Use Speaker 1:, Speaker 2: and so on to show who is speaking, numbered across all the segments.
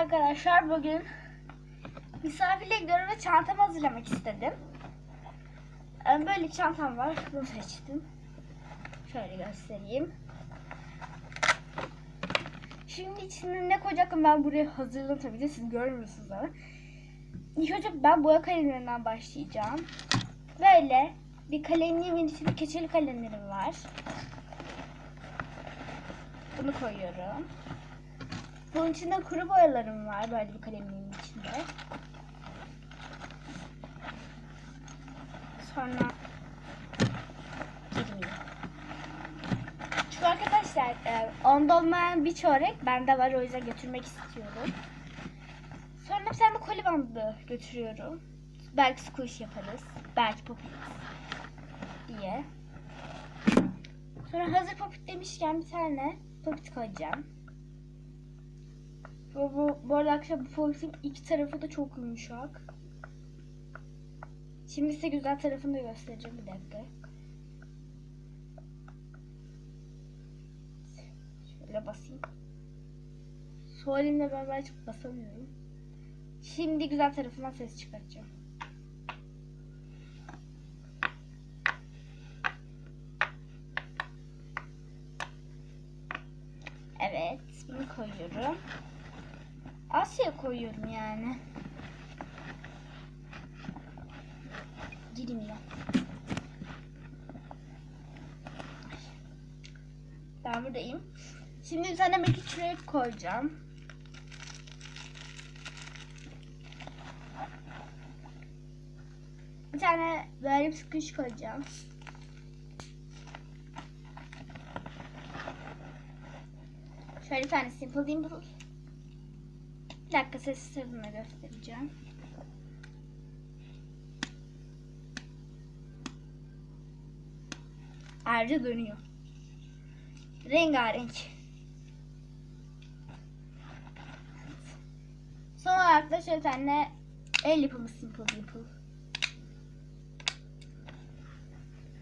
Speaker 1: arkadaşlar bugün misafirliğe gidiyorum ve çantamı hazırlamak istedim. Ee, Böyle çantam var. Bunu seçtim. Şöyle göstereyim. Şimdi içinde ne koyacaktım ben buraya hazırladım tabii de siz görmüyorsunuz ama. İlk önce ben boya kalemlerinden başlayacağım. Böyle bir kalemliğimin içinde keçeli kalemlerim var. Bunu koyuyorum. Bunun içinde kuru boyalarım var böyle bir kalemliğin içinde. Sonra girmiyor. Çünkü arkadaşlar e, onda olmayan bir çörek bende var o yüzden götürmek istiyorum. Sonra bir tane koli bandı götürüyorum. Belki squish yaparız. Belki popit diye. Sonra hazır popit demişken bir tane popit koyacağım. Bu, bu, bu arada arkadaşlar bu popitin iki tarafı da çok yumuşak. Şimdi size güzel tarafını da göstereceğim bir dakika. Şöyle basayım. Sol elimle ben birazcık basamıyorum. Şimdi güzel tarafından ses çıkartacağım. Evet, bunu koyuyorum. Asya koyuyorum yani. Girmiyor. Ben buradayım. Şimdi bir tane Magic Trick koyacağım. Bir tane böyle bir sıkış koyacağım. Şöyle bir tane Simple Dimple. Bir dakika sessiz tadını göstereceğim. Ayrıca dönüyor. Rengarenk. Son olarak da şöyle tane el yapımı Simple Dimple.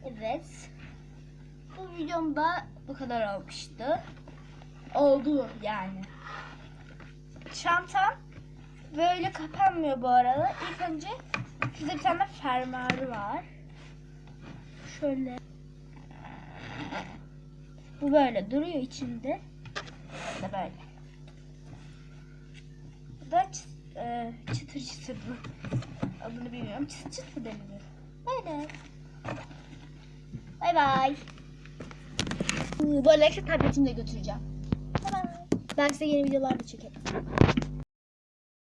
Speaker 1: Evet. Bu videomda bu kadar olmuştu. Oldu yani. Çantam böyle kapanmıyor bu arada. İlk önce şurada bir tane fermuarı var. Şöyle. Bu böyle duruyor içinde. Da böyle. Bu da çı- e, çıtır çıtır bu. Adını bilmiyorum. Çıtır çıtır deniyor. Böyle. Bay bay. Bu arada tabletimi de götüreceğim. Bay bay. Ben size yeni videolar da çekerim.